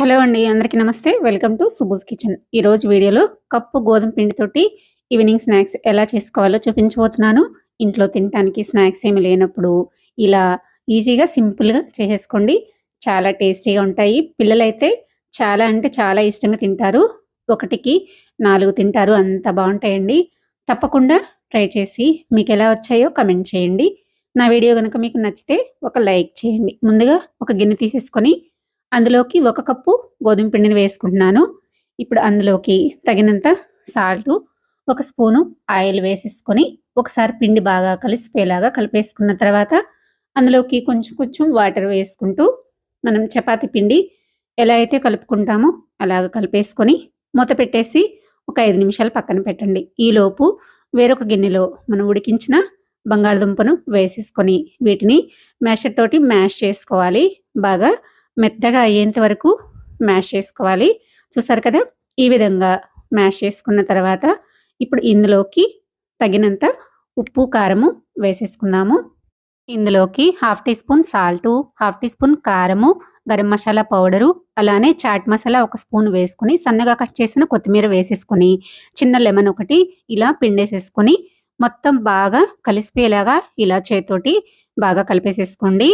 Hello అండి అందరికీ నమస్తే. వెల్కమ్ టు సుబూస్ కిచెన్. ఈరోజు వీడియోలో కప్పు గోధుమ పిండితోటి ఈవినింగ్ స్నాక్స్ ఎలా చేసుకోవాలో చూపించబోతున్నాను. ఇంట్లో తినడానికి స్నాక్స్ ఏమి లేనప్పుడు ఇలా ఈజీగా సింపుల్గా చేసేసుకోండి. చాలా టేస్టీగా ఉంటాయి. పిల్లలైతే చాలా అంటే చాలా ఇష్టంగా తింటారు. ఒకటికి నాలుగు తింటారు. అంత బాగుంటాయండి. తప్పకుండా ట్రై చేసి మీకు ఎలా వచ్చాయో కమెంట్ చేయండి. నా వీడియో కనుక మీకు నచ్చితే ఒక లైక్ చేయండి. ముందుగా ఒక గిన్నె తీసేసుకొని అందులోకి ఒక కప్పు గోధుమ పిండిని వేసుకుంటున్నాను. ఇప్పుడు అందులోకి తగినంత సాల్టు ఒక స్పూను ఆయిల్ వేసేసుకొని ఒకసారి పిండి బాగా కలిసిపోయేలాగా కలిపేసుకున్న తర్వాత అందులోకి కొంచెం కొంచెం వాటర్ వేసుకుంటూ మనం చపాతి పిండి ఎలా అయితే కలుపుకుంటామో అలాగ కలిపేసుకొని మూత పెట్టేసి ఒక ఐదు నిమిషాలు పక్కన పెట్టండి. ఈలోపు వేరొక గిన్నెలో మనం ఉడికించిన బంగాళదుంపను వేసేసుకొని వీటిని మ్యాషర్ తోటి మ్యాష్ చేసుకోవాలి. బాగా మెత్తగా అయ్యేంత వరకు మ్యాష్ చేసుకోవాలి. చూసారు కదా? ఈ విధంగా మ్యాష్ చేసుకున్న తర్వాత ఇప్పుడు ఇందులోకి తగినంత ఉప్పు కారము వేసేసుకుందాము. ఇందులోకి half teaspoon salt half teaspoon కారము గరం మసాలా పౌడరు అలానే చాట్ మసాలా ఒక స్పూన్ వేసుకుని సన్నగా కట్ చేసిన కొత్తిమీర వేసేసుకొని చిన్న లెమన్ ఒకటి ఇలా పిండేసేసుకొని మొత్తం బాగా కలిసిపోయేలాగా ఇలా చేతోటి బాగా కలిపేసేసుకోండి.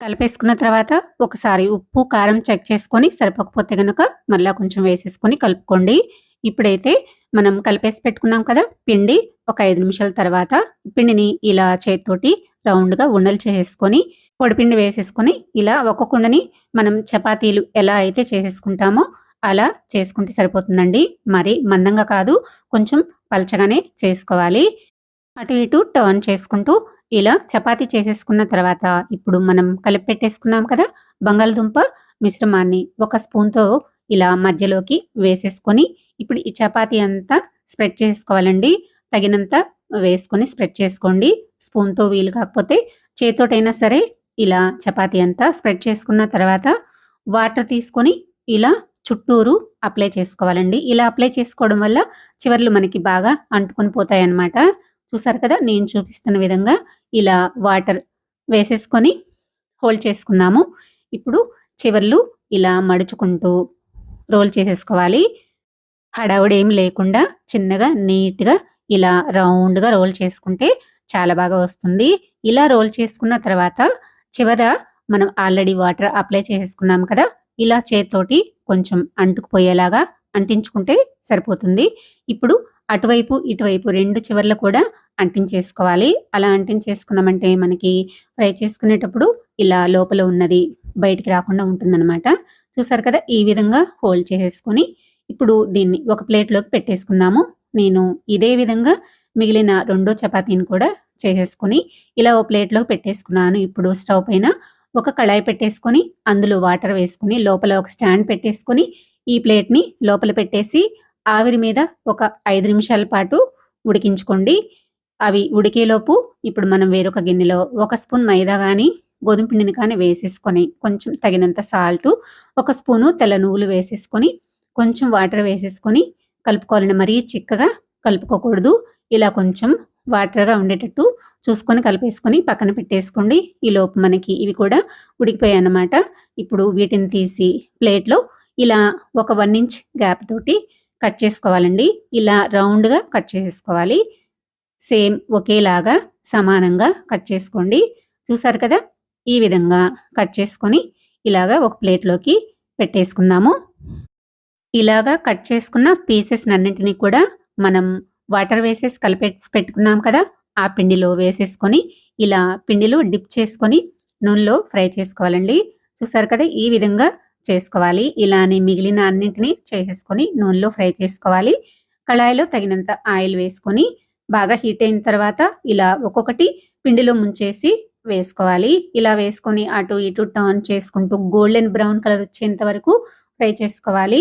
కలిపేసుకున్న తర్వాత ఒకసారి ఉప్పు కారం చెక్ చేసుకొని సరిపోకపోతే కనుక మళ్ళీ కొంచెం వేసేసుకొని కలుపుకోండి. ఇప్పుడైతే మనం కలిపేసి పెట్టుకున్నాం కదా పిండి ఒక ఐదు నిమిషాల తర్వాత పిండిని ఇలా చేతితోటి రౌండ్గా ఉండలు చేసేసుకొని పొడిపిండి వేసేసుకొని ఇలా ఒక్కొక్కని మనం చపాతీలు ఎలా అయితే చేసేసుకుంటామో అలా చేసుకుంటే సరిపోతుందండి. మరి మందంగా కాదు కొంచెం పలచగానే చేసుకోవాలి. అటు ఇటు టర్న్ చేసుకుంటూ ఇలా చపాతీ చేసేసుకున్న తర్వాత ఇప్పుడు మనం కలిపి పెట్టేసుకున్నాం కదా బంగాళదుంప మిశ్రమాన్ని ఒక స్పూన్తో ఇలా మధ్యలోకి వేసేసుకొని ఇప్పుడు ఈ చపాతీ అంతా స్ప్రెడ్ చేసుకోవాలండి. తగినంత వేసుకొని స్ప్రెడ్ చేసుకోండి. స్పూన్తో వీలు కాకపోతే చేతోటైనా సరే ఇలా చపాతీ అంతా స్ప్రెడ్ చేసుకున్న తర్వాత వాటర్ తీసుకొని ఇలా చుట్టూరు అప్లై చేసుకోవాలండి. ఇలా అప్లై చేసుకోవడం వల్ల చివర్లు మనకి బాగా అంటుకొని పోతాయి అన్నమాట చూసారు కదా నేను చూపిస్తున్న విధంగా ఇలా వాటర్ వేసేసుకొని హోల్డ్ చేసుకుందాము ఇప్పుడు చివర్లు ఇలా మడుచుకుంటూ రోల్ చేసేసుకోవాలి. హడావుడి లేకుండా చిన్నగా నీట్గా ఇలా రౌండ్గా రోల్ చేసుకుంటే చాలా బాగా వస్తుంది. ఇలా రోల్ చేసుకున్న తర్వాత చివర మనం ఆల్రెడీ వాటర్ అప్లై చేసేసుకున్నాం కదా ఇలా చేతితోటి కొంచెం అంటుకుపోయేలాగా అంటించుకుంటే సరిపోతుంది. ఇప్పుడు అటువైపు ఇటువైపు రెండు చివర్లు కూడా అంటించేసుకోవాలి అలా అంటించేసుకున్నామంటే మనకి ఫ్రై చేసుకునేటప్పుడు ఇలా లోపల ఉన్నది బయటికి రాకుండా ఉంటుందన్నమాట. చూసారు కదా ఈ విధంగా హోల్డ్ చేసేసుకొని ఇప్పుడు దీన్ని ఒక ప్లేట్లోకి పెట్టేసుకుందాము. నేను ఇదే విధంగా మిగిలిన రెండో చపాతీని కూడా చేసేసుకొని ఇలా ఓ ప్లేట్లోకి పెట్టేసుకున్నాను. ఇప్పుడు స్టవ్ పైన ఒక కళాయి పెట్టేసుకొని అందులో వాటర్ వేసుకుని లోపల ఒక స్టాండ్ పెట్టేసుకొని ఈ ప్లేట్ని లోపల పెట్టేసి ఆవిరి మీద ఒక ఐదు నిమిషాల పాటు ఉడికించుకోండి. అవి ఉడికేలోపు ఇప్పుడు మనం వేరొక గిన్నెలో ఒక స్పూన్ మైదా కానీ గోధుమ పిండిని కానీ వేసేసుకొని కొంచెం తగినంత సాల్ట్ ఒక స్పూను తెల్ల నువ్వులు వేసేసుకొని కొంచెం వాటర్ వేసేసుకొని కలుపుకోవాలని మరీ చిక్కగా కలుపుకోకూడదు. ఇలా కొంచెం వాటర్గా ఉండేటట్టు చూసుకొని కలిపేసుకొని పక్కన పెట్టేసుకోండి. ఈ లోపు మనకి ఇవి కూడా ఉడికిపోయాయి అన్నమాట. ఇప్పుడు వీటిని తీసి ప్లేట్లో ఇలా ఒక వన్ ఇంచ్ గ్యాప్ తోటి కట్ చేసుకోవాలండి. ఇలా రౌండ్గా కట్ చేసేసుకోవాలి. సేమ్ ఒకేలాగా సమానంగా కట్ చేసుకోండి. చూసారు కదా? ఈ విధంగా కట్ చేసుకొని ఇలాగా ఒక ప్లేట్లోకి పెట్టేసుకుందాము. ఇలాగా కట్ చేసుకున్న పీసెస్ అన్నింటినీ కూడా మనం వాటర్ వేసేసి కలిపె పెట్టుకున్నాం కదా? ఆ పిండిలో వేసేసుకొని ఇలా పిండిలో డిప్ చేసుకొని నూనెలో ఫ్రై చేసుకోవాలండి. చూసారు కదా? ఈ విధంగా చేసుకోవాలి. ఇలానే మిగిలిన అన్నింటినీ చేసేసుకొని నూనెలో ఫ్రై చేసుకోవాలి. కళాయిలో తగినంత ఆయిల్ వేసుకొని బాగా హీట్ అయిన తర్వాత ఇలా ఒక్కొక్కటి పిండిలో ముంచేసి వేసుకోవాలి. ఇలా వేసుకొని అటు ఇటు టర్న్ చేసుకుంటూ గోల్డెన్ బ్రౌన్ కలర్ వచ్చేంత వరకు ఫ్రై చేసుకోవాలి.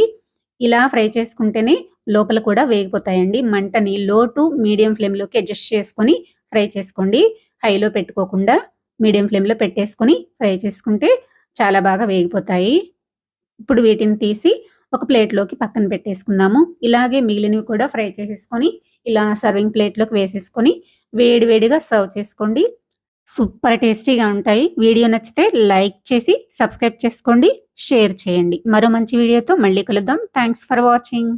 ఇలా ఫ్రై చేసుకుంటేనే లోపల కూడా వేగిపోతాయండి. మంటని లో టు మీడియం ఫ్లేమ్లోకి అడ్జస్ట్ చేసుకొని ఫ్రై చేసుకోండి. హైలో పెట్టుకోకుండా మీడియం ఫ్లేమ్లో పెట్టేసుకొని ఫ్రై చేసుకుంటే చాలా బాగా వేగిపోతాయి. ఇప్పుడు వీటిని తీసి ఒక ప్లేట్లోకి పక్కన పెట్టేసుకుందాము. ఇలాగే మిగిలినవి కూడా ఫ్రై చేసేసుకొని ఇలా సర్వింగ్ ప్లేట్లోకి వేసేసుకొని వేడివేడిగా సర్వ్ చేసుకోండి. సూపర్ టేస్టీగా ఉంటాయి. వీడియో నచ్చితే లైక్ చేసి సబ్స్క్రైబ్ చేసుకోండి షేర్ చేయండి. మరో మంచి వీడియోతో మళ్ళీ కలుద్దాం. Thanks for watching.